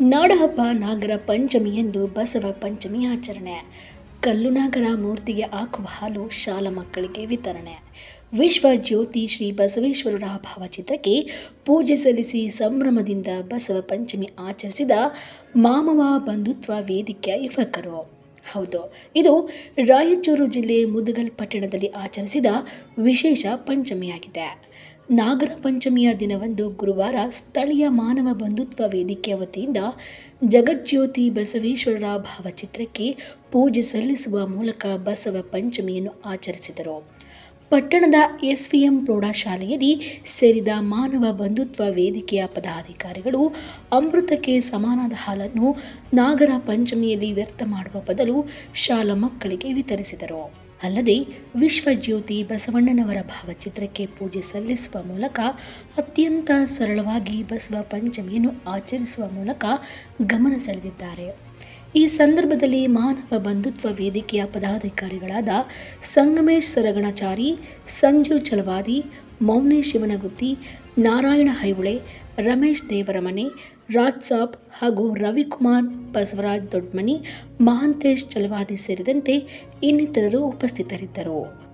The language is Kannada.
ನಾಡಹಬ್ಬ ನಾಗರ ಪಂಚಮಿ ಎಂದು ಬಸವ ಪಂಚಮಿ ಆಚರಣೆ. ಕಲ್ಲು ನಾಗರ ಮೂರ್ತಿಗೆ ಹಾಕುವ ಹಾಲು ಶಾಲಾ ಮಕ್ಕಳಿಗೆ ವಿತರಣೆ. ವಿಶ್ವ ಜ್ಯೋತಿ ಶ್ರೀ ಬಸವೇಶ್ವರರ ಭಾವಚಿತ್ರಕ್ಕೆ ಪೂಜೆ ಸಲ್ಲಿಸಿ ಸಂಭ್ರಮದಿಂದ ಬಸವ ಪಂಚಮಿ ಆಚರಿಸಿದ ಮಾಮವ ಬಂಧುತ್ವ ವೇದಿಕೆಯ ಯುವಕರು. ಹೌದು, ಇದು ರಾಯಚೂರು ಜಿಲ್ಲೆ ಮುದಗಲ್ ಪಟ್ಟಣದಲ್ಲಿ ಆಚರಿಸಿದ ವಿಶೇಷ ಪಂಚಮಿಯಾಗಿದೆ. ನಾಗರ ಪಂಚಮಿಯ ದಿನವಂದು ಗುರುವಾರ ಸ್ಥಳೀಯ ಮಾನವ ಬಂಧುತ್ವ ವೇದಿಕೆ ವತಿಯಿಂದ ಜಗಜ್ಯೋತಿ ಬಸವೇಶ್ವರರ ಭಾವಚಿತ್ರಕ್ಕೆ ಪೂಜೆ ಸಲ್ಲಿಸುವ ಮೂಲಕ ಬಸವ ಪಂಚಮಿಯನ್ನು ಆಚರಿಸಿದರು. ಪಟ್ಟಣದ ಎಸ್ವಿಎಂ ಪ್ರೌಢಶಾಲೆಯಲ್ಲಿ ಸೇರಿದ ಮಾನವ ಬಂಧುತ್ವ ವೇದಿಕೆಯ ಪದಾಧಿಕಾರಿಗಳು ಅಮೃತಕ್ಕೆ ಸಮಾನದ ಹಾಲನ್ನು ನಾಗರ ಪಂಚಮಿಯಲ್ಲಿ ವ್ಯರ್ಥ ಮಾಡುವ ಬದಲು ಶಾಲಾ ಮಕ್ಕಳಿಗೆ ವಿತರಿಸಿದರು. ಅಲ್ಲದೆ ವಿಶ್ವಜ್ಯೋತಿ ಬಸವಣ್ಣನವರ ಭಾವಚಿತ್ರಕ್ಕೆ ಪೂಜೆ ಸಲ್ಲಿಸುವ ಮೂಲಕ ಅತ್ಯಂತ ಸರಳವಾಗಿ ಬಸವ ಪಂಚಮಿಯನ್ನು ಆಚರಿಸುವ ಮೂಲಕ ಗಮನ ಸೆಳೆದಿದ್ದಾರೆ. ಈ ಸಂದರ್ಭದಲ್ಲಿ ಮಾನವ ಬಂಧುತ್ವ ವೇದಿಕೆಯ ಪದಾಧಿಕಾರಿಗಳಾದ ಸಂಗಮೇಶ್ ಸರಗಣಾಚಾರಿ, ಸಂಜೀವ್ ಚಲವಾದಿ, ಮೌನೇಶ್ ಶಿವನಗುತ್ತಿ ನಾರಾಯಣ ಹೈವುಳೆ, ರಮೇಶ್ ದೇವರಮನೆ, ರಾಜ್ ಸಾಬ್ ಹಾಗೂ ರವಿಕುಮಾರ್ ಬಸವರಾಜ್ ದೊಡ್ಮನಿ, ಮಹಾಂತೇಶ್ ಚಲವಾದಿ ಸೇರಿದಂತೆ ಇನ್ನಿತರರು ಉಪಸ್ಥಿತರಿದ್ದರು.